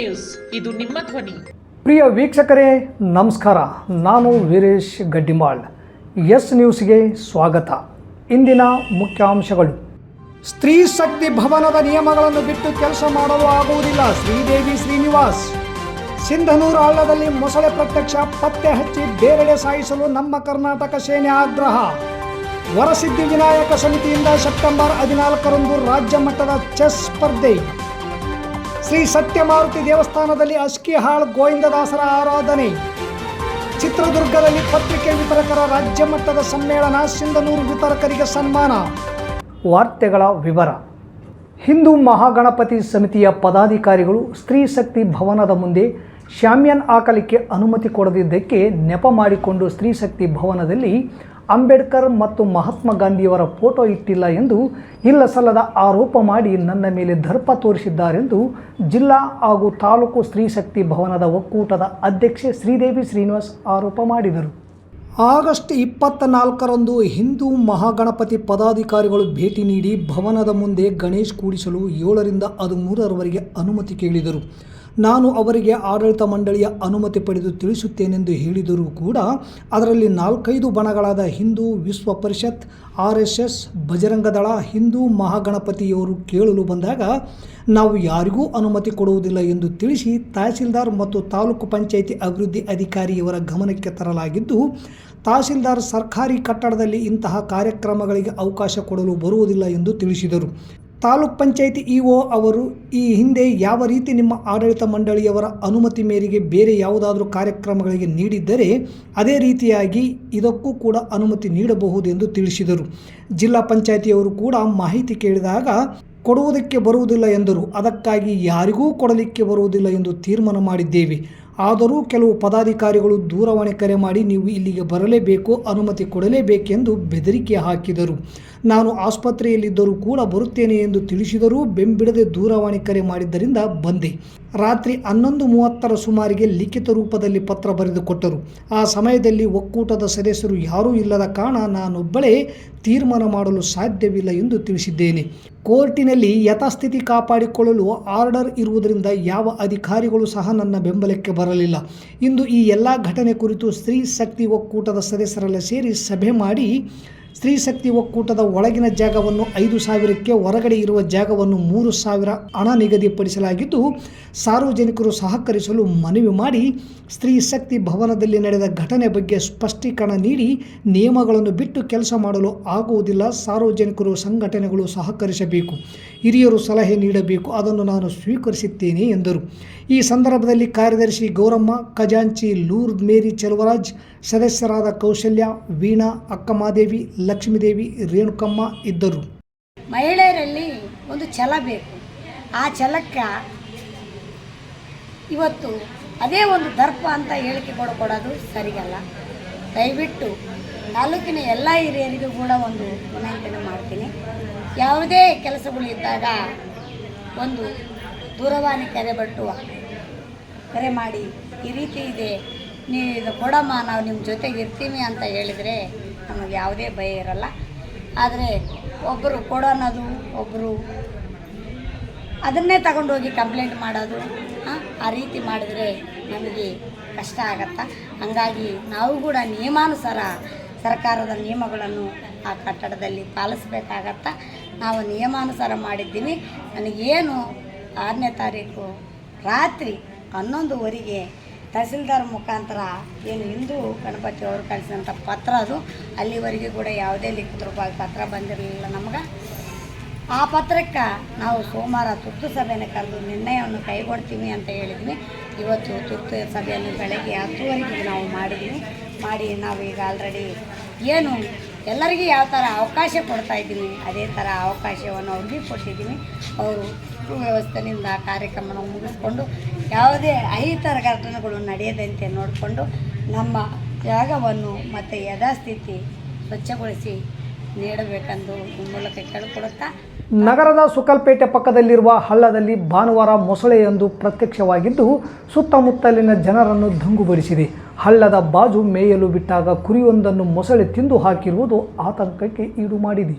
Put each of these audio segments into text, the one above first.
News. ಇದು ನಿಮ್ಮ ಧ್ವನಿ. ಪ್ರಿಯ ವೀಕ್ಷಕರೇ ನಮಸ್ಕಾರ. ನಾನು ವೀರೇಶ್ ಗಡ್ಡಿಮಾಳ್. ಎಸ್ ನ್ಯೂಸ್ಗೆ ಸ್ವಾಗತ. ಇಂದಿನ ಮುಖ್ಯಾಂಶಗಳು. ಸ್ತ್ರೀ ಶಕ್ತಿ ಭವನದ ನಿಯಮಗಳನ್ನು ಬಿಟ್ಟು ಕೆಲಸ ಮಾಡಲು ಆಗುವುದಿಲ್ಲ. ಶ್ರೀದೇವಿ ಶ್ರೀನಿವಾಸ್. ಸಿಂಧನೂರು ಹಳ್ಳದಲ್ಲಿ ಮೊಸಳೆ ಪ್ರತ್ಯಕ್ಷ ಪತ್ತೆ ಹಚ್ಚಿ ಬೇರೆಡೆ ಸಾಯಿಸಲು ನಮ್ಮ ಕರ್ನಾಟಕ ಸೇನೆ ಆಗ್ರಹ. ವರಸಿದ್ಧಿ ವಿನಾಯಕ ಸಮಿತಿಯಿಂದ ಸೆಪ್ಟೆಂಬರ್ ಹದಿನಾಲ್ಕರಂದು ರಾಜ್ಯ ಮಟ್ಟದ ಚೆಸ್ ಸ್ಪರ್ಧೆ. ಶ್ರೀ ಸತ್ಯಮಾರುತಿ ದೇವಸ್ಥಾನದಲ್ಲಿ ಅಸ್ಕಿಹಾಳ್ ಗೋವಿಂದದಾಸರ ಆರಾಧನೆ. ಚಿತ್ರದುರ್ಗದಲ್ಲಿ ಪತ್ರಿಕೆ ವಿತರಕರ ರಾಜ್ಯ ಮಟ್ಟದ ಸಮ್ಮೇಳನ ಸಿಂಧನೂರು ವಿತರಕರಿಗೆ ಸನ್ಮಾನ. ವಾರ್ತೆಗಳ ವಿವರ. ಹಿಂದೂ ಮಹಾಗಣಪತಿ ಸಮಿತಿಯ ಪದಾಧಿಕಾರಿಗಳು ಸ್ತ್ರೀ ಶಕ್ತಿ ಭವನದ ಮುಂದೆ ಶಾಮ್ಯನ್ ಹಾಕಲಿಕ್ಕೆ ಅನುಮತಿ ಕೊಡದಿದ್ದಕ್ಕೆ ನೆಪ ಮಾಡಿಕೊಂಡು ಸ್ತ್ರೀ ಶಕ್ತಿ ಭವನದಲ್ಲಿ ಅಂಬೇಡ್ಕರ್ ಮತ್ತು ಮಹಾತ್ಮ ಗಾಂಧಿಯವರ ಫೋಟೋ ಇಟ್ಟಿಲ್ಲ ಎಂದು ಇಲ್ಲ ಸಲ್ಲದ ಆರೋಪ ಮಾಡಿ ನನ್ನ ಮೇಲೆ ದರ್ಪ ತೋರಿಸಿದ್ದಾರೆಂದು ಜಿಲ್ಲಾ ಹಾಗೂ ತಾಲೂಕು ಸ್ತ್ರೀ ಶಕ್ತಿ ಭವನದ ಒಕ್ಕೂಟದ ಅಧ್ಯಕ್ಷೆ ಶ್ರೀದೇವಿ ಶ್ರೀನಿವಾಸ್ ಆರೋಪ ಮಾಡಿದರು. ಆಗಸ್ಟ್ ಇಪ್ಪತ್ತ ನಾಲ್ಕರಂದು ಹಿಂದೂ ಮಹಾಗಣಪತಿ ಪದಾಧಿಕಾರಿಗಳು ಭೇಟಿ ನೀಡಿ ಭವನದ ಮುಂದೆ ಗಣೇಶ್ ಕೂಡಿಸಲು ಏಳರಿಂದ ಹದಿಮೂರರವರೆಗೆ ಅನುಮತಿ ಕೇಳಿದರು. ನಾನು ಅವರಿಗೆ ಆಡಳಿತ ಮಂಡಳಿಯ ಅನುಮತಿ ಪಡೆದು ತಿಳಿಸುತ್ತೇನೆಂದು ಹೇಳಿದರೂ ಕೂಡ ಅದರಲ್ಲಿ ನಾಲ್ಕೈದು ಬಣಗಳಾದ Hindu Vishwa Parishad, R S S Bajrang Dal Hindu ಮಹಾಗಣಪತಿಯವರು ಕೇಳಲು ಬಂದಾಗ ನಾವು ಯಾರಿಗೂ ಅನುಮತಿ ಕೊಡುವುದಿಲ್ಲ ಎಂದು ತಿಳಿಸಿ ತಹಸೀಲ್ದಾರ್ ಮತ್ತು ತಾಲೂಕು ಪಂಚಾಯಿತಿ ಅಭಿವೃದ್ಧಿ ಅಧಿಕಾರಿಯವರ ಗಮನಕ್ಕೆ ತರಲಾಗಿದ್ದು, ತಹಸೀಲ್ದಾರ್ ಸರ್ಕಾರಿ ಕಟ್ಟಡದಲ್ಲಿ ಇಂತಹ ಕಾರ್ಯಕ್ರಮಗಳಿಗೆ ಅವಕಾಶ ಕೊಡಲು ಬರುವುದಿಲ್ಲ ಎಂದು ತಿಳಿಸಿದರು. ತಾಲೂಕ್ ಪಂಚಾಯಿತಿ ಇಒ ಅವರು ಈ ಹಿಂದೆ ಯಾವ ರೀತಿ ನಿಮ್ಮ ಆಡಳಿತ ಮಂಡಳಿಯವರ ಅನುಮತಿ ಮೇರೆಗೆ ಬೇರೆ ಯಾವುದಾದರೂ ಕಾರ್ಯಕ್ರಮಗಳಿಗೆ ನೀಡಿದ್ದರೆ ಅದೇ ರೀತಿಯಾಗಿ ಇದಕ್ಕೂ ಕೂಡ ಅನುಮತಿ ನೀಡಬಹುದೆಂದು ತಿಳಿಸಿದರು. ಜಿಲ್ಲಾ ಪಂಚಾಯಿತಿಯವರು ಕೂಡ ಮಾಹಿತಿ ಕೇಳಿದಾಗ ಕೊಡುವುದಕ್ಕೆ ಬರುವುದಿಲ್ಲ ಎಂದರು. ಅದಕ್ಕಾಗಿ ಯಾರಿಗೂ ಕೊಡಲಿಕ್ಕೆ ಬರುವುದಿಲ್ಲ ಎಂದು ತೀರ್ಮಾನ ಮಾಡಿದ್ದೇವೆ. ಆದರೂ ಕೆಲವು ಪದಾಧಿಕಾರಿಗಳು ದೂರವಾಣಿ ಕರೆ ಮಾಡಿ ನೀವು ಇಲ್ಲಿಗೆ ಬರಲೇಬೇಕು, ಅನುಮತಿ ಕೊಡಲೇಬೇಕೆಂದು ಬೆದರಿಕೆ ಹಾಕಿದರು. ನಾನು ಆಸ್ಪತ್ರೆಯಲ್ಲಿದ್ದರೂ ಕೂಡ ಬರುತ್ತೇನೆ ಎಂದು ತಿಳಿಸಿದರೂ ಬೆಂಬಿಡದೆ ದೂರವಾಣಿ ಕರೆ ಮಾಡಿದ್ದರಿಂದ ಬಂದೆ. ರಾತ್ರಿ ಹನ್ನೊಂದು ಮೂವತ್ತರ ಸುಮಾರಿಗೆ ಲಿಖಿತ ರೂಪದಲ್ಲಿ ಪತ್ರ ಬರೆದುಕೊಟ್ಟರು ಆ ಸಮಯದಲ್ಲಿ ಒಕ್ಕೂಟದ ಸದಸ್ಯರು ಯಾರೂ ಇಲ್ಲದ ಕಾರಣ ನಾನೊಬ್ಬಳೇ ತೀರ್ಮಾನ ಮಾಡಲು ಸಾಧ್ಯವಿಲ್ಲ ಎಂದು ತಿಳಿಸಿದ್ದೇನೆ. ಕೋರ್ಟಿನಲ್ಲಿ ಯಥಾಸ್ಥಿತಿ ಕಾಪಾಡಿಕೊಳ್ಳಲು ಆರ್ಡರ್ ಇರುವುದರಿಂದ ಯಾವ ಅಧಿಕಾರಿಗಳು ಸಹ ನನ್ನ ಬೆಂಬಲಕ್ಕೆ ಬರಲಿಲ್ಲ. ಇಂದು ಈ ಎಲ್ಲ ಘಟನೆ ಕುರಿತು ಸ್ತ್ರೀ ಶಕ್ತಿ ಒಕ್ಕೂಟದ ಸದಸ್ಯರೆಲ್ಲ ಸೇರಿ ಸಭೆ ಮಾಡಿ ಸ್ತ್ರೀ ಶಕ್ತಿ ಒಕ್ಕೂಟದ ಒಳಗಿನ ಜಾಗವನ್ನು ಐದು ಸಾವಿರಕ್ಕೆ ಹೊರಗಡೆ ಇರುವ ಜಾಗವನ್ನು ಮೂರು ಸಾವಿರ ಹಣ ನಿಗದಿಪಡಿಸಲಾಗಿದ್ದು, ಸಾರ್ವಜನಿಕರು ಸಹಕರಿಸಲು ಮನವಿ ಮಾಡಿ ಸ್ತ್ರೀ ಶಕ್ತಿ ಭವನದಲ್ಲಿ ನಡೆದ ಘಟನೆ ಬಗ್ಗೆ ಸ್ಪಷ್ಟೀಕರಣ ನೀಡಿ, ನಿಯಮಗಳನ್ನು ಬಿಟ್ಟು ಕೆಲಸ ಮಾಡಲು ಆಗುವುದಿಲ್ಲ, ಸಾರ್ವಜನಿಕರು ಸಂಘಟನೆಗಳು ಸಹಕರಿಸಬೇಕು, ಹಿರಿಯರು ಸಲಹೆ ನೀಡಬೇಕು, ಅದನ್ನು ನಾನು ಸ್ವೀಕರಿಸುತ್ತೇನೆ ಎಂದರು. ಈ ಸಂದರ್ಭದಲ್ಲಿ ಕಾರ್ಯದರ್ಶಿ ಗೌರಮ್ಮ, ಖಜಾಂಚಿ ಲೂರ್ದ್ ಮೇರಿ ಚೆಲುವರಾಜ್ ಸದಸ್ಯರಾದ ಕೌಶಲ್ಯ, ವೀಣಾ, ಅಕ್ಕಮಾದೇವಿ, ಲಕ್ಷ್ಮೀದೇವಿ, ರೇಣುಕಮ್ಮ ಇದ್ದರು. ಮಹಿಳೆಯರಲ್ಲಿ ಒಂದು ಛಲ ಬೇಕು. ಆ ಛಲಕ್ಕೆ ಇವತ್ತು ಅದೇ ಒಂದು ದರ್ಪ ಅಂತ ಹೇಳಿಕೆ ಕೊಡ ಕೊಡೋದು ಸರಿಗಲ್ಲ. ದಯವಿಟ್ಟು ತಾಲೂಕಿನ ಎಲ್ಲ ಹಿರಿಯರಿಗೂ ಕೂಡ ಒಂದು ವಿನಂತಿಯನ್ನು ಮಾಡ್ತೀನಿ. ಯಾವುದೇ ಕೆಲಸಗಳು ಇದ್ದಾಗ ಒಂದು ದೂರವಾಣಿ ಕರೆ ಬಟ್ಟುವ ಕರೆ ಮಾಡಿ ಈ ರೀತಿ ಇದೆ. ನೀವು ಇದು ಕೊಡಮ್ಮ ನಾವು ನಿಮ್ಮ ಜೊತೆಗೆ ಇರ್ತೀವಿ ಅಂತ ಹೇಳಿದರೆ ನಮಗೆ ಯಾವುದೇ ಭಯ ಇರಲ್ಲ. ಆದರೆ ಒಬ್ಬರು ಕೊಡೋನದು ಒಬ್ಬರು ಅದನ್ನೇ ತಗೊಂಡೋಗಿ ಕಂಪ್ಲೇಂಟ್ ಮಾಡೋದು ಆ, ರೀತಿ ಮಾಡಿದರೆ ನಮಗೆ ಕಷ್ಟ ಆಗತ್ತಾ? ಹಂಗಾಗಿ ನಾವು ಕೂಡ ನಿಯಮಾನುಸಾರ ಸರ್ಕಾರದ ನಿಯಮಗಳನ್ನು ಆ ಕಟ್ಟಡದಲ್ಲಿ ಪಾಲಿಸ್ಬೇಕಾಗತ್ತಾ? ನಾವು ನಿಯಮಾನುಸಾರ ಮಾಡಿದ್ದೀವಿ. ನನಗೇನು ಆರನೇ ತಾರೀಕು ರಾತ್ರಿ ಹನ್ನೊಂದುವರೆಗೆ ತಹಸೀಲ್ದಾರ್ ಮುಖಾಂತರ ಏನು ಹಿಂದೂ ಗಣಪತಿ ಅವರು ಕಳಿಸಿದಂಥ ಪತ್ರ ಅದು. ಅಲ್ಲಿವರೆಗೆ ಕೂಡ ಯಾವುದೇ ಲಿಖಿತ ರೂಪವಾಗಿ ಪತ್ರ ಬಂದಿರಲಿಲ್ಲ ನಮ್ಗೆ. ಆ ಪತ್ರಕ್ಕೆ ನಾವು ಸೋಮವಾರ ತುರ್ತು ಸಭೆಯನ್ನು ಕರೆದು ನಿರ್ಣಯವನ್ನು ಕೈಗೊಳ್ತೀವಿ ಅಂತ ಹೇಳಿದ್ವಿ. ಇವತ್ತು ತುರ್ತು ಸಭೆಯನ್ನು ಬೆಳಗ್ಗೆ ಹತ್ತುವರೆಗೆ ನಾವು ಮಾಡಿದ್ವಿ. ಮಾಡಿ ನಾವು ಈಗ ಆಲ್ರೆಡಿ ಏನು ಎಲ್ಲರಿಗೂ ಯಾವ ಥರ ಅವಕಾಶ ಕೊಡ್ತಾ ಇದ್ದೀನಿ ಅದೇ ಥರ ಅವಕಾಶವನ್ನು ಅವ್ರಿಗೆ ಕೊಟ್ಟಿದ್ದೀವಿ. ಅವರು ಸುವ್ಯವಸ್ಥೆಯಿಂದ ಕಾರ್ಯಕ್ರಮವನ್ನು ಮುಗಿಸ್ಕೊಂಡು ಯಾವುದೇ ಅಹಿತರ ಘಟನೆಗಳು ನಡೆಯದಂತೆ ನೋಡಿಕೊಂಡು ನಮ್ಮ ಜಾಗವನ್ನು ಮತ್ತು ಯಥಾಸ್ಥಿತಿ ಸ್ವಚ್ಛಗೊಳಿಸಿ ನೀಡಬೇಕೆಂದು ಮೂಲಕ ಕೇಳಿಕೊಡುತ್ತಾ ನಗರದ ಸುಕಲ್ಪೇಟೆ ಪಕ್ಕದಲ್ಲಿರುವ ಹಳ್ಳದಲ್ಲಿ ಭಾನುವಾರ ಮೊಸಳೆಯೊಂದು ಪ್ರತ್ಯಕ್ಷವಾಗಿದ್ದು ಸುತ್ತಮುತ್ತಲಿನ ಜನರನ್ನು ದಂಗುಬಡಿಸಿದೆ ಹಳ್ಳದ ಬಾಜು ಮೇಯಲು ಬಿಟ್ಟಾಗ ಕುರಿಯೊಂದನ್ನು ಮೊಸಳೆ ತಿಂದು ಹಾಕಿರುವುದು ಆತಂಕಕ್ಕೆ ಈಡು ಮಾಡಿದೆ.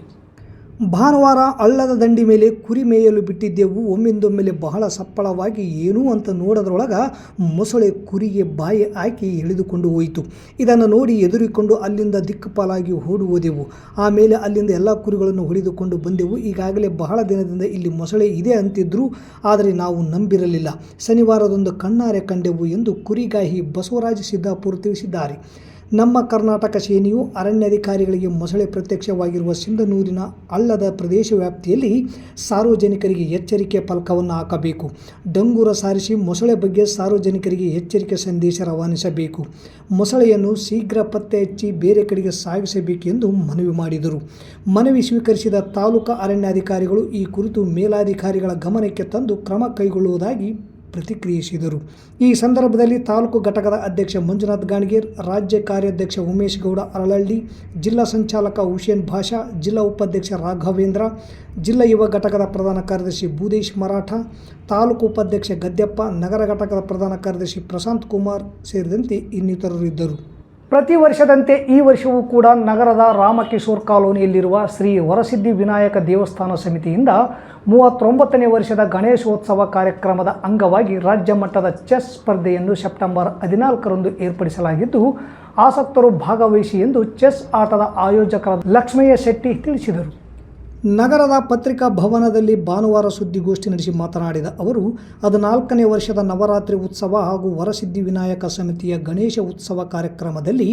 ಭಾನುವಾರ ಹಳ್ಳದ ದಂಡಿ ಮೇಲೆ ಕುರಿ ಮೇಯಲು ಬಿಟ್ಟಿದ್ದೆವು. ಒಮ್ಮಿಂದೊಮ್ಮೆಲೆ ಬಹಳ ಸಪ್ಪಳವಾಗಿ ಏನೂ ಅಂತ ನೋಡೋದ್ರೊಳಗೆ ಮೊಸಳೆ ಕುರಿಗೆ ಬಾಯಿ ಹಾಕಿ ಎಳೆದುಕೊಂಡು ಹೋಯಿತು. ಇದನ್ನು ನೋಡಿ ಎದುರಿಕೊಂಡು ಅಲ್ಲಿಂದ ದಿಕ್ಕುಪಾಲಾಗಿ ಓಡುವುದೆವು ಆಮೇಲೆ ಅಲ್ಲಿಂದ ಎಲ್ಲ ಕುರಿಗಳನ್ನು ಹೊಡೆದುಕೊಂಡು ಬಂದೆವು. ಈಗಾಗಲೇ ಬಹಳ ದಿನದಿಂದ ಇಲ್ಲಿ ಮೊಸಳೆ ಇದೆ ಅಂತಿದ್ರು, ಆದರೆ ನಾವು ನಂಬಿರಲಿಲ್ಲ. ಶನಿವಾರದೊಂದು ಕಣ್ಣಾರೆ ಕಂಡೆವು ಎಂದು ಕುರಿಗಾಹಿ ಬಸವರಾಜ ಸಿದ್ದಾಪುರ ತಿಳಿಸಿದ್ದಾರೆ. ನಮ್ಮ ಕರ್ನಾಟಕ ಸೇನೆಯು ಅರಣ್ಯಾಧಿಕಾರಿಗಳಿಗೆ ಮೊಸಳೆ ಪ್ರತ್ಯಕ್ಷವಾಗಿರುವ ಸಿಂಧನೂರಿನ ಅಲ್ಲದ ಪ್ರದೇಶ ವ್ಯಾಪ್ತಿಯಲ್ಲಿ ಸಾರ್ವಜನಿಕರಿಗೆ ಎಚ್ಚರಿಕೆ ಫಲಕವನ್ನು ಹಾಕಬೇಕು. ಡಂಗೂರ ಸಾರಿಸಿ ಮೊಸಳೆ ಬಗ್ಗೆ ಸಾರ್ವಜನಿಕರಿಗೆ ಎಚ್ಚರಿಕೆ ಸಂದೇಶ ರವಾನಿಸಬೇಕು. ಮೊಸಳೆಯನ್ನು ಶೀಘ್ರ ಪತ್ತೆ ಹಚ್ಚಿ ಬೇರೆ ಕಡೆಗೆ ಸಾಗಿಸಬೇಕೆಂದು ಮನವಿ ಮಾಡಿದರು. ಮನವಿ ಸ್ವೀಕರಿಸಿದ ತಾಲೂಕಾ ಅರಣ್ಯಾಧಿಕಾರಿಗಳು ಈ ಕುರಿತು ಮೇಲಾಧಿಕಾರಿಗಳ ಗಮನಕ್ಕೆ ತಂದು ಕ್ರಮ ಕೈಗೊಳ್ಳುವುದಾಗಿ ಪ್ರತಿಕ್ರಿಯಿಸಿದರು. ಈ ಸಂದರ್ಭದಲ್ಲಿ ತಾಲೂಕು ಘಟಕದ ಅಧ್ಯಕ್ಷ ಮಂಜುನಾಥ್ ಗಾಣಗೀರ್, ರಾಜ್ಯ ಕಾರ್ಯಾಧ್ಯಕ್ಷ ಉಮೇಶ್ ಗೌಡ ಅರಳಳ್ಳಿ, ಜಿಲ್ಲಾ ಸಂಚಾಲಕ ಹುಷೇನ್ ಭಾಷಾ, ಜಿಲ್ಲಾ ಉಪಾಧ್ಯಕ್ಷ ರಾಘವೇಂದ್ರ, ಜಿಲ್ಲಾ ಯುವ ಘಟಕದ ಪ್ರಧಾನ ಕಾರ್ಯದರ್ಶಿ ಬೂದೇಶ್ ಮರಾಠ, ತಾಲೂಕು ಉಪಾಧ್ಯಕ್ಷ ಗದ್ಯಪ್ಪ, ನಗರ ಘಟಕದ ಪ್ರಧಾನ ಕಾರ್ಯದರ್ಶಿ ಪ್ರಶಾಂತ್ ಕುಮಾರ್ ಸೇರಿದಂತೆ ಇನ್ನಿತರರು ಇದ್ದರು. ಪ್ರತಿ ವರ್ಷದಂತೆ ಈ ವರ್ಷವೂ ಕೂಡ ನಗರದ ರಾಮಕಿಶೋರ್ ಕಾಲೋನಿಯಲ್ಲಿರುವ ಶ್ರೀ ವರಸಿದ್ಧಿ ವಿನಾಯಕ ದೇವಸ್ಥಾನ ಸಮಿತಿಯಿಂದ ಮೂವತ್ತೊಂಬತ್ತನೇ ವರ್ಷದ ಗಣೇಶೋತ್ಸವ ಕಾರ್ಯಕ್ರಮದ ಅಂಗವಾಗಿ ರಾಜ್ಯ ಮಟ್ಟದ ಚೆಸ್ ಸ್ಪರ್ಧೆಯನ್ನು ಸೆಪ್ಟೆಂಬರ್ ಹದಿನಾಲ್ಕರಂದು ಏರ್ಪಡಿಸಲಾಗಿದ್ದು, ಆಸಕ್ತರು ಭಾಗವಹಿಸಿ ಎಂದು ಚೆಸ್ ಆಟದ ಆಯೋಜಕರ ಲಕ್ಷ್ಮಯ್ಯ ಶೆಟ್ಟಿ ತಿಳಿಸಿದರು. ನಗರದ ಪತ್ರಿಕಾ ಭವನದಲ್ಲಿ ಭಾನುವಾರ ಸುದ್ದಿಗೋಷ್ಠಿ ನಡೆಸಿ ಮಾತನಾಡಿದ ಅವರು ಹದಿನಾಲ್ಕನೇ ವರ್ಷದ ನವರಾತ್ರಿ ಉತ್ಸವ ಹಾಗೂ ವರಸಿದ್ಧಿ ವಿನಾಯಕ ಸಮಿತಿಯ ಗಣೇಶ ಉತ್ಸವ ಕಾರ್ಯಕ್ರಮದಲ್ಲಿ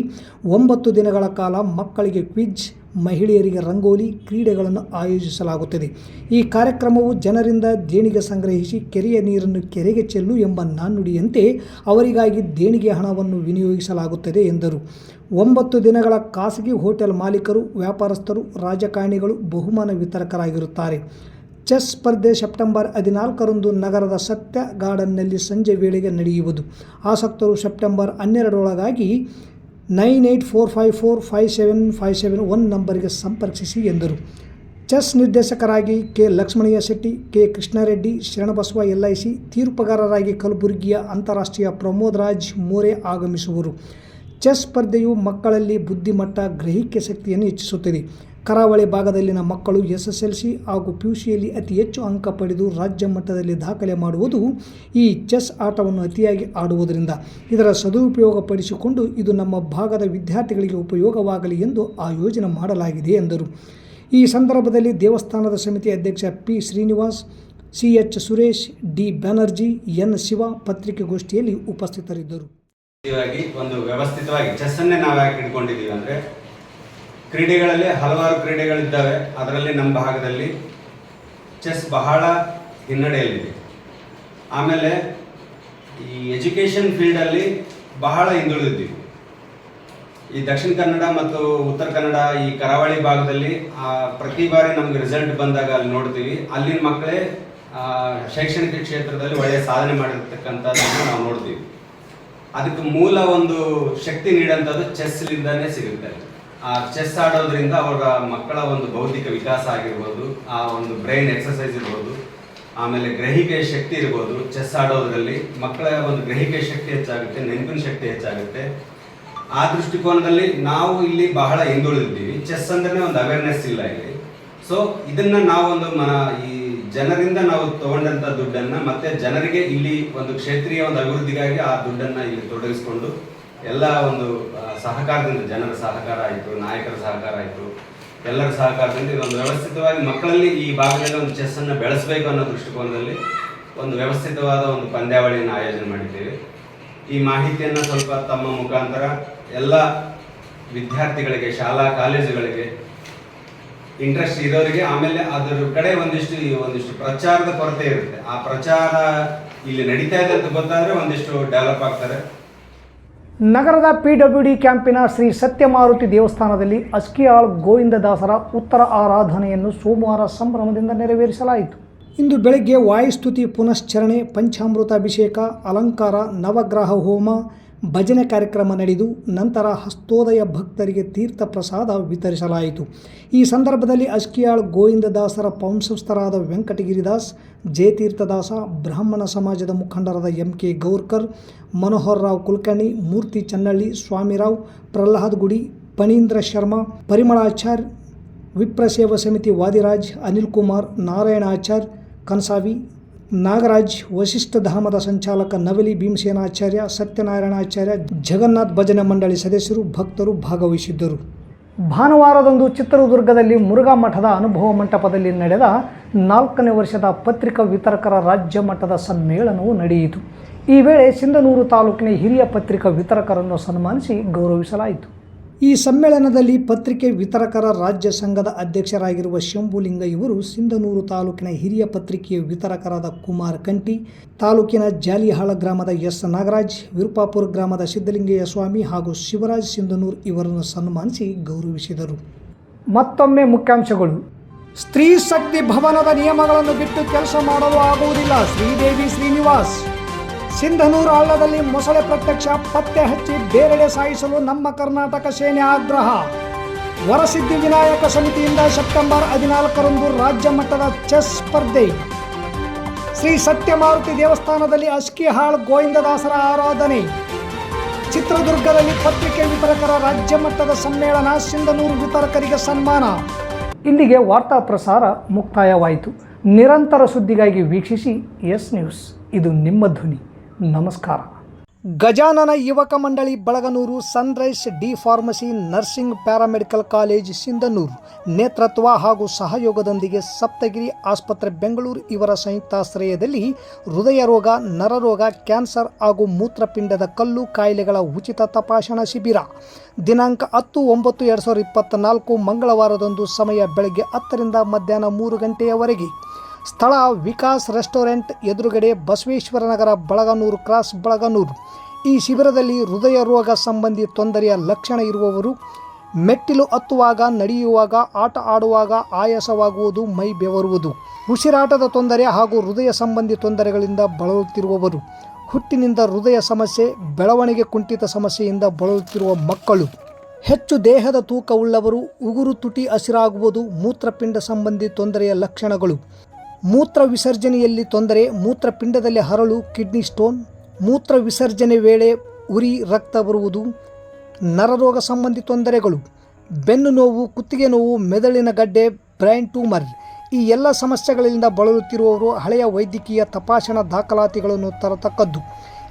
ಒಂಬತ್ತು ದಿನಗಳ ಕಾಲ ಮಕ್ಕಳಿಗೆ ಕ್ವಿಜ್ ಮಹಿಳೆಯರಿಗೆ ರಂಗೋಲಿ ಕ್ರೀಡೆಗಳನ್ನು ಆಯೋಜಿಸಲಾಗುತ್ತದೆ. ಈ ಕಾರ್ಯಕ್ರಮವು ಜನರಿಂದ ದೇಣಿಗೆ ಸಂಗ್ರಹಿಸಿ ಕೆರೆಯ ನೀರನ್ನು ಕೆರೆಗೆ ಚೆಲ್ಲು ಎಂಬ ನಾಣ್ಣುಡಿಯಂತೆ ಅವರಿಗಾಗಿ ದೇಣಿಗೆ ಹಣವನ್ನು ವಿನಿಯೋಗಿಸಲಾಗುತ್ತದೆ ಎಂದರು. ಒಂಬತ್ತು ದಿನಗಳ ಖಾಸಗಿ ಹೋಟೆಲ್ ಮಾಲೀಕರು, ವ್ಯಾಪಾರಸ್ಥರು, ರಾಜಕಾರಣಿಗಳು, ಬಹುಮಾನ ವಿತರಕರಾಗಿರುತ್ತಾರೆ. ಚೆಸ್ ಸ್ಪರ್ಧೆ ಸೆಪ್ಟೆಂಬರ್ ಹದಿನಾಲ್ಕರಂದು ನಗರದ ಸತ್ಯ ಗಾರ್ಡನ್ನಲ್ಲಿ ಸಂಜೆ ವೇಳೆಗೆ ನಡೆಯುವುದು. ಆಸಕ್ತರು September ಹನ್ನೆರಡರೊಳಗಾಗಿ nine eight four five four five seven five seven one ನಂಬರಿಗೆ ಸಂಪರ್ಕಿಸಿ ಎಂದರು. ಚೆಸ್ ನಿರ್ದೇಶಕರಾಗಿ K Lakshmanaiah Shetty, K Krishnareddy, Sharanabasava L I C ತೀರ್ಪುಗಾರರಾಗಿ ಕಲಬುರಗಿಯ ಅಂತಾರಾಷ್ಟ್ರೀಯ ಪ್ರಮೋದ್ ರಾಜ್ ಮೋರೆ ಆಗಮಿಸುವರು. ಚೆಸ್ ಸ್ಪರ್ಧೆಯು ಮಕ್ಕಳಲ್ಲಿ ಬುದ್ಧಿಮಟ್ಟ, ಗ್ರಹಿಕೆ ಶಕ್ತಿಯನ್ನು ಹೆಚ್ಚಿಸುತ್ತದೆ. ಕರಾವಳಿ ಭಾಗದಲ್ಲಿನ ಮಕ್ಕಳು ಎಸ್ ಎಸ್ ಎಲ್ ಸಿ ಹಾಗೂ ಪಿ ಯು ಸಿಯಲ್ಲಿ ಅತಿ ಹೆಚ್ಚು ಅಂಕ ಪಡೆದು ರಾಜ್ಯ ಮಟ್ಟದಲ್ಲಿ ದಾಖಲೆ ಮಾಡುವುದು ಈ ಚೆಸ್ ಆಟವನ್ನು ಅತಿಯಾಗಿ ಆಡುವುದರಿಂದ. ಇದರ ಸದುಪಯೋಗ ಪಡಿಸಿಕೊಂಡು ಇದು ನಮ್ಮ ಭಾಗದ ವಿದ್ಯಾರ್ಥಿಗಳಿಗೆ ಉಪಯೋಗವಾಗಲಿ ಎಂದು ಆ ಯೋಜನೆ ಮಾಡಲಾಗಿದೆ ಎಂದರು. ಈ ಸಂದರ್ಭದಲ್ಲಿ ದೇವಸ್ಥಾನದ ಸಮಿತಿ ಅಧ್ಯಕ್ಷ P. Srinivas, C. H. Suresh, D. Banerjee, N. Shiva ಪತ್ರಿಕೆಗೋಷ್ಠಿಯಲ್ಲಿ ಉಪಸ್ಥಿತರಿದ್ದರು. ಒಂದು ವ್ಯವಸ್ಥಿತವಾಗಿ ಚೆಸ್ಸನ್ನೇ ನಾವು ಯಾಕೆ ಇಟ್ಕೊಂಡಿದ್ದೀವಿ ಅಂದ್ರೆ, ಕ್ರೀಡೆಗಳಲ್ಲಿ ಹಲವಾರು ಕ್ರೀಡೆಗಳಿದ್ದಾವೆ. ಅದರಲ್ಲಿ ನಮ್ಮ ಭಾಗದಲ್ಲಿ ಚೆಸ್ ಬಹಳ ಹಿನ್ನಡೆಯಲ್ಲಿದೆ. ಆಮೇಲೆ ಈ ಎಜುಕೇಷನ್ ಫೀಲ್ಡಲ್ಲಿ ಬಹಳ ಹಿಂದುಳಿದಿದ್ದೀವಿ. ಈ ದಕ್ಷಿಣ ಕನ್ನಡ ಮತ್ತು ಉತ್ತರ ಕನ್ನಡ ಈ ಕರಾವಳಿ ಭಾಗದಲ್ಲಿ ಪ್ರತಿ ಬಾರಿ ನಮ್ಗೆ ರಿಸಲ್ಟ್ ಬಂದಾಗ ಅಲ್ಲಿ ನೋಡ್ತೀವಿ. ಅಲ್ಲಿನ ಮಕ್ಕಳೇ ಶೈಕ್ಷಣಿಕ ಕ್ಷೇತ್ರದಲ್ಲಿ ಒಳ್ಳೆಯ ಸಾಧನೆ ಮಾಡಿರ್ತಕ್ಕಂಥದ್ದನ್ನು ನಾವು ನೋಡ್ತೀವಿ. ಅದಕ್ಕೆ ಮೂಲ ಒಂದು ಶಕ್ತಿ ನೀಡೋಂಥದ್ದು ಚೆಸ್ಲಿಂದಾನೇ ಸಿಗುತ್ತೆ. ಆ ಚೆಸ್ ಆಡೋದ್ರಿಂದ ಅವರ ಮಕ್ಕಳ ಒಂದು ಬೌದ್ಧಿಕ ವಿಕಾಸ ಆಗಿರ್ಬೋದು, ಆ ಒಂದು ಬ್ರೈನ್ ಎಕ್ಸಸೈಸ್ ಇರ್ಬೋದು, ಆಮೇಲೆ ಗ್ರಹಿಕೆ ಶಕ್ತಿ ಇರ್ಬೋದು. ಚೆಸ್ ಆಡೋದ್ರಲ್ಲಿ ಮಕ್ಕಳ ಒಂದು ಗ್ರಹಿಕೆ ಶಕ್ತಿ ಹೆಚ್ಚಾಗುತ್ತೆ, ನೆನಪಿನ ಶಕ್ತಿ ಹೆಚ್ಚಾಗುತ್ತೆ. ಆ ದೃಷ್ಟಿಕೋನದಲ್ಲಿ ನಾವು ಇಲ್ಲಿ ಬಹಳ ಹಿಂದುಳಿದಿದ್ದೀವಿ. ಚೆಸ್ ಅಂದ್ರೆ ಒಂದು ಅವೇರ್ನೆಸ್ ಇಲ್ಲ ಇಲ್ಲಿ. ಸೊ ಇದನ್ನ ನಾವೊಂದು ಮನ ಈ ಜನರಿಂದ ನಾವು ತಗೊಂಡಂತ ದುಡ್ಡನ್ನ ಮತ್ತೆ ಜನರಿಗೆ ಇಲ್ಲಿ ಒಂದು ಕ್ಷೇತ್ರೀಯ ಒಂದು ಅಭಿವೃದ್ಧಿಗಾಗಿ ಆ ದುಡ್ಡನ್ನ ಇಲ್ಲಿ ತೊಡಗಿಸಿಕೊಂಡು ಎಲ್ಲ ಒಂದು ಸಹಕಾರದಿಂದ ಜನರ ಸಹಕಾರ ಆಯಿತು, ನಾಯಕರ ಸಹಕಾರ ಆಯಿತು, ಎಲ್ಲರ ಸಹಕಾರದಿಂದ ಇದೊಂದು ವ್ಯವಸ್ಥಿತವಾಗಿ ಮಕ್ಕಳಲ್ಲಿ ಈ ಭಾಗದಲ್ಲಿ ಒಂದು ಚೆಸ್ ಅನ್ನ ಬೆಳೆಸಬೇಕು ಅನ್ನೋ ದೃಷ್ಟಿಕೋನದಲ್ಲಿ ಒಂದು ವ್ಯವಸ್ಥಿತವಾದ ಒಂದು ಪಂದ್ಯಾವಳಿಯನ್ನು ಆಯೋಜನೆ ಮಾಡಿದ್ದೇವೆ. ಈ ಮಾಹಿತಿಯನ್ನ ಸ್ವಲ್ಪ ತಮ್ಮ ಮುಖಾಂತರ ಎಲ್ಲ ವಿದ್ಯಾರ್ಥಿಗಳಿಗೆ, ಶಾಲಾ, ಕಾಲೇಜುಗಳಿಗೆ ಇಂಟ್ರೆಸ್ಟ್ ಇರೋರಿಗೆ ಆಮೇಲೆ ಅದರ ಕಡೆ ಒಂದಿಷ್ಟು ಒಂದಿಷ್ಟು ಪ್ರಚಾರದ ಕೊರತೆ ಇರುತ್ತೆ. ಆ ಪ್ರಚಾರ ಇಲ್ಲಿ ನಡೀತಾ ಇದೆ ಅಂತ ಗೊತ್ತಾದ್ರೆ ಒಂದಿಷ್ಟು ಡೆವಲಪ್ ಆಗ್ತಾರೆ. ನಗರದ ಪಿ ಡಬ್ಲ್ಯೂ ಡಿ ಕ್ಯಾಂಪಿನ ಶ್ರೀ ಸತ್ಯಮಾರುತಿ ದೇವಸ್ಥಾನದಲ್ಲಿ ಅಸ್ಕಿಯಾಳ್ ಗೋವಿಂದದಾಸರ ಉತ್ತರ ಆರಾಧನೆಯನ್ನು ಸೋಮವಾರ ಸಂಭ್ರಮದಿಂದ ನೆರವೇರಿಸಲಾಯಿತು. ಇಂದು ಬೆಳಗ್ಗೆ ವಾಯುಸ್ತುತಿ ಪುನಶ್ಚರಣೆ ಪಂಚಾಮೃತ ಅಭಿಷೇಕ ಅಲಂಕಾರ, ನವಗ್ರಹ ಹೋಮ ಭಜನೆ ಕಾರ್ಯಕ್ರಮ ನಡೆದು ನಂತರ ಹಸ್ತೋದಯ ಭಕ್ತರಿಗೆ ತೀರ್ಥ ಪ್ರಸಾದ ವಿತರಿಸಲಾಯಿತು. ಈ ಸಂದರ್ಭದಲ್ಲಿ ಅಸ್ಕಿಯಾಳ್ ಗೋವಿಂದದಾಸರ ವಂಶಸ್ಥರಾದ ವೆಂಕಟಗಿರಿದಾಸ್, ಜಯತೀರ್ಥದಾಸ, ಬ್ರಾಹ್ಮಣ ಸಮಾಜದ ಮುಖಂಡರಾದ ಎಂ ಕೆ ಗೌರ್ಕರ್, ಮನೋಹರ್ ರಾವ್ ಕುಲಕರ್ಣಿ, ಮೂರ್ತಿ ಚನ್ನಳ್ಳಿ ಸ್ವಾಮಿರಾವ್ ಪ್ರಹ್ಲಾದ್ ಗುಡಿ ಫಣೀಂದ್ರ ಶರ್ಮಾ ಪರಿಮಳಾಚಾರ್ ವಿಪ್ರ ಸೇವಾ ಸಮಿತಿ ವಾದಿರಾಜ್, ಅನಿಲ್ ಕುಮಾರ್, ನಾರಾಯಣ ಆಚಾರ್ ಕನ್ಸಾವಿ ನಾಗರಾಜ್ ವಶಿಷ್ಠ ಧಾಮದ ಸಂಚಾಲಕ ನವಲಿ ಭೀಮಸೇನಾಚಾರ್ಯ ಸತ್ಯನಾರಾಯಣಾಚಾರ್ಯ ಜಗನ್ನಾಥ್ ಭಜನೆ ಮಂಡಳಿ ಸದಸ್ಯರು, ಭಕ್ತರು ಭಾಗವಹಿಸಿದ್ದರು. ಭಾನುವಾರದಂದು ಚಿತ್ರದುರ್ಗದಲ್ಲಿ ಮುರುಘಾ ಮಠದ ಅನುಭವ ಮಂಟಪದಲ್ಲಿ ನಡೆದ ನಾಲ್ಕನೇ ವರ್ಷದ ಪತ್ರಿಕಾ ವಿತರಕರ ರಾಜ್ಯ ಮಟ್ಟದ ಸಮ್ಮೇಳನವು ನಡೆಯಿತು. ಈ ವೇಳೆ ಸಿಂಧನೂರು ತಾಲೂಕಿನ ಹಿರಿಯ ಪತ್ರಿಕಾ ವಿತರಕರನ್ನು ಸನ್ಮಾನಿಸಿ ಗೌರವಿಸಲಾಯಿತು. ಈ ಸಮ್ಮೇಳನದಲ್ಲಿ ಪತ್ರಿಕೆ ವಿತರಕರ ರಾಜ್ಯ ಸಂಘದ ಅಧ್ಯಕ್ಷರಾಗಿರುವ ಶಂಭುಲಿಂಗ ಇವರು ಸಿಂಧನೂರು ತಾಲೂಕಿನ ಹಿರಿಯ ಪತ್ರಿಕೆಯ ವಿತರಕರಾದ ಕುಮಾರ್ ಕಂಟಿ, ತಾಲೂಕಿನ ಜಾಲಿಹಾಳ ಗ್ರಾಮದ ಎಸ್ ನಾಗರಾಜ್, ವಿರುಪಾಪುರ ಗ್ರಾಮದ ಸಿದ್ದಲಿಂಗಯ್ಯ ಸ್ವಾಮಿ ಹಾಗೂ ಶಿವರಾಜ್ ಸಿಂಧನೂರ್ ಇವರನ್ನು ಸನ್ಮಾನಿಸಿ ಗೌರವಿಸಿದರು. ಮತ್ತೊಮ್ಮೆ ಮುಖ್ಯಾಂಶಗಳು. ಸ್ತ್ರೀ ಶಕ್ತಿ ಭವನದ ನಿಯಮಗಳನ್ನು ಬಿಟ್ಟು ಕೆಲಸ ಮಾಡಲು ಆಗುವುದಿಲ್ಲ. ಶ್ರೀದೇವಿ ಶ್ರೀನಿವಾಸ್. ಸಿಂಧನೂರು ಹಳ್ಳದಲ್ಲಿ ಮೊಸಳೆ ಪ್ರತ್ಯಕ್ಷ ಪತ್ತೆ ಹಚ್ಚಿ ಬೇರೆಡೆ ಸಾಯಿಸಲು ನಮ್ಮ ಕರ್ನಾಟಕ ಸೇನೆ ಆಗ್ರಹ. ವರಸಿದ್ಧಿ ವಿನಾಯಕ ಸಮಿತಿಯಿಂದ ಸೆಪ್ಟೆಂಬರ್ ಹದಿನಾಲ್ಕರಂದು ರಾಜ್ಯ ಮಟ್ಟದ ಚೆಸ್ ಸ್ಪರ್ಧೆ. ಶ್ರೀ ಸತ್ಯಮಾರುತಿ ದೇವಸ್ಥಾನದಲ್ಲಿ ಅಸ್ಕಿಹಾಳ್ ಗೋವಿಂದದಾಸರ ಆರಾಧನೆ. ಚಿತ್ರದುರ್ಗದಲ್ಲಿ ಪತ್ರಿಕೆ ವಿತರಕರ ರಾಜ್ಯ ಮಟ್ಟದ ಸಮ್ಮೇಳನ ಸಿಂಧನೂರು ವಿತರಕರಿಗೆ ಸನ್ಮಾನ. ಇಲ್ಲಿಗೆ ವಾರ್ತಾ ಪ್ರಸಾರ ಮುಕ್ತಾಯವಾಯಿತು. ನಿರಂತರ ಸುದ್ದಿಗಾಗಿ ವೀಕ್ಷಿಸಿ ಎಸ್ ನ್ಯೂಸ್. ಇದು ನಿಮ್ಮ ಧ್ವನಿ. ನಮಸ್ಕಾರ. ಗಜಾನನ ಯುವಕ ಮಂಡಳಿ Balaganur sunrise D pharmacy nursing paramedical college Sindhanur. ನೇತೃತ್ವ ಹಾಗೂ ಸಹಯೋಗದೊಂದಿಗೆ ಸಪ್ತಗಿರಿ ಆಸ್ಪತ್ರೆ ಬೆಂಗಳೂರು ಇವರ ಸಂಯುಕ್ತಾಶ್ರಯದಲ್ಲಿ ಹೃದಯ ರೋಗ, ನರರೋಗ, ಕ್ಯಾನ್ಸರ್ ಹಾಗೂ ಮೂತ್ರಪಿಂಡದ ಕಲ್ಲು ಕಾಯಿಲೆಗಳ ಉಚಿತ ತಪಾಸಣಾ ಶಿಬಿರ. ದಿನಾಂಕ ಹತ್ತು ಒಂಬತ್ತು ಎರಡು ಸಾವಿರದ ಇಪ್ಪತ್ತ್ನಾಲ್ಕು ಮಂಗಳವಾರದಂದು ಸಮಯ ಬೆಳಗ್ಗೆ ಹತ್ತರಿಂದ ಮಧ್ಯಾಹ್ನ ಮೂರು ಗಂಟೆಯವರೆಗೆ. ಸ್ಥಳ ವಿಕಾಸ್ ರೆಸ್ಟೋರೆಂಟ್ ಎದುರುಗಡೆ ಬಸವೇಶ್ವರ ನಗರ ಬಳಗನೂರು ಕ್ರಾಸ್ ಬಳಗನೂರು. ಈ ಶಿಬಿರದಲ್ಲಿ ಹೃದಯ ರೋಗ ಸಂಬಂಧಿ ತೊಂದರೆಯ ಲಕ್ಷಣ ಇರುವವರು, ಮೆಟ್ಟಿಲು ಹತ್ತುವಾಗ, ನಡೆಯುವಾಗ, ಆಟ ಆಡುವಾಗ ಆಯಾಸವಾಗುವುದು ಮೈ ಬೆವರುವುದು. ಉಸಿರಾಟದ ತೊಂದರೆ ಹಾಗೂ ಹೃದಯ ಸಂಬಂಧಿ ತೊಂದರೆಗಳಿಂದ ಬಳಲುತ್ತಿರುವವರು, ಹುಟ್ಟಿನಿಂದ ಹೃದಯ ಸಮಸ್ಯೆ, ಬೆಳವಣಿಗೆ ಕುಂಠಿತ ಸಮಸ್ಯೆಯಿಂದ ಬಳಲುತ್ತಿರುವ ಮಕ್ಕಳು. ಹೆಚ್ಚು ದೇಹದ ತೂಕವುಳ್ಳವರು ಉಗುರು ತುಟಿ ಹಸಿರಾಗುವುದು ಮೂತ್ರಪಿಂಡ ಸಂಬಂಧಿ ತೊಂದರೆಯ ಲಕ್ಷಣಗಳು. ಮೂತ್ರ ವಿಸರ್ಜನೆಯಲ್ಲಿ ತೊಂದರೆ ಮೂತ್ರಪಿಂಡದಲ್ಲಿ ಹರಳು, ಕಿಡ್ನಿ ಸ್ಟೋನ್, ಮೂತ್ರ ವಿಸರ್ಜನೆ ವೇಳೆ ಉರಿ, ರಕ್ತ ಬರುವುದು, ನರರೋಗ ಸಂಬಂಧಿ ತೊಂದರೆಗಳು, ಬೆನ್ನು ನೋವು, ಕುತ್ತಿಗೆ ನೋವು, ಮೆದುಳಿನ ಗಡ್ಡೆ, ಬ್ರೈನ್ ಟ್ಯೂಮರ್ ಈ ಎಲ್ಲ ಸಮಸ್ಯೆಗಳಿಂದ ಬಳಲುತ್ತಿರುವವರು ಹಳೆಯ ವೈದ್ಯಕೀಯ ತಪಾಸಣಾ ದಾಖಲಾತಿಗಳನ್ನು ತರತಕ್ಕದ್ದು.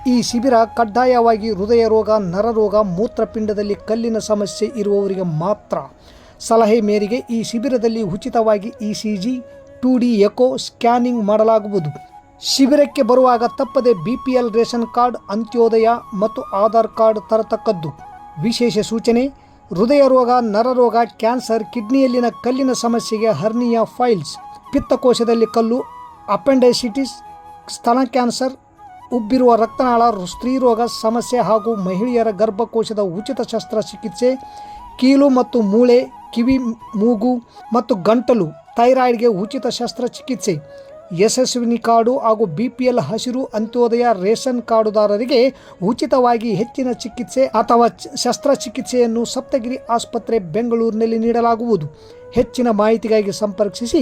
ಈ ಶಿಬಿರ ಕಡ್ಡಾಯವಾಗಿ ಹೃದಯ ರೋಗ, ನರರೋಗ ಮೂತ್ರಪಿಂಡದಲ್ಲಿ ಕಲ್ಲಿನ ಸಮಸ್ಯೆ ಇರುವವರಿಗೆ ಮಾತ್ರ. ಸಲಹೆ ಮೇರೆಗೆ ಈ ಶಿಬಿರದಲ್ಲಿ ಉಚಿತವಾಗಿ E C G two D echo scanning ಮಾಡಲಾಗುವುದು. ಶಿಬಿರಕ್ಕೆ ಬರುವಾಗ ತಪ್ಪದೆ B P L ration card, Antyodaya ಮತ್ತು ಆಧಾರ್ ಕಾರ್ಡ್ ತರತಕ್ಕದ್ದು. ವಿಶೇಷ ಸೂಚನೆ, ಹೃದಯ ರೋಗ ನರರೋಗ ಕ್ಯಾನ್ಸರ್, ಕಿಡ್ನಿಯಲ್ಲಿನ ಕಲ್ಲಿನ ಸಮಸ್ಯೆಗೆ ಹರ್ನಿಯಾ ಫೈಲ್ಸ್. ಪಿತ್ತಕೋಶದಲ್ಲಿ ಕಲ್ಲು, ಅಪೆಂಡೈಸಿಟಿಸ್, ಸ್ತನ ಕ್ಯಾನ್ಸರ್, ಉಬ್ಬಿರುವ ರಕ್ತನಾಳ, ಸ್ತ್ರೀರೋಗ ಸಮಸ್ಯೆ ಹಾಗೂ ಮಹಿಳೆಯರ ಗರ್ಭಕೋಶದ ಉಚಿತ ಶಸ್ತ್ರಚಿಕಿತ್ಸೆ, ಕೀಲು ಮತ್ತು ಮೂಳೆ, ಕಿವಿ, ಮೂಗು ಮತ್ತು ಗಂಟಲು. ಥೈರಾಯ್ಡ್ಗೆ ಉಚಿತ ಶಸ್ತ್ರಚಿಕಿತ್ಸೆ. ಯಶಸ್ವಿನಿ ಕಾರ್ಡು ಹಾಗೂ ಬಿ ಪಿ ಎಲ್ ಹಸಿರು ಅಂತ್ಯೋದಯ ರೇಷನ್ ಕಾರ್ಡುದಾರರಿಗೆ ಉಚಿತವಾಗಿ ಹೆಚ್ಚಿನ ಚಿಕಿತ್ಸೆ ಅಥವಾ ಶಸ್ತ್ರಚಿಕಿತ್ಸೆಯನ್ನು ಸಪ್ತಗಿರಿ ಆಸ್ಪತ್ರೆ ಬೆಂಗಳೂರಿನಲ್ಲಿ ನೀಡಲಾಗುವುದು. ಹೆಚ್ಚಿನ ಮಾಹಿತಿಗಾಗಿ ಸಂಪರ್ಕಿಸಿ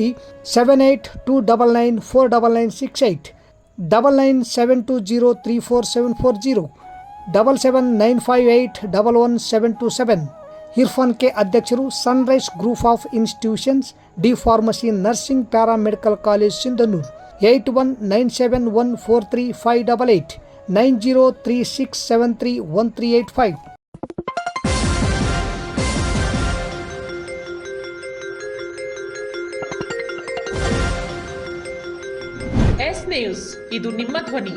seven eight two double nine four double nine six eight double nine seven two zero three four seven four zero, double seven nine five eight double one seven two seven. Irfan K ಅಧ್ಯಕ್ಷರು sunrise group of institutions D pharmacy nursing paramedical college Sindhanur. Eight one nine seven one four three five double eight, nine zero three six seven three one three eight five. ಇದು ನಿಮ್ಮ ಧ್ವನಿ.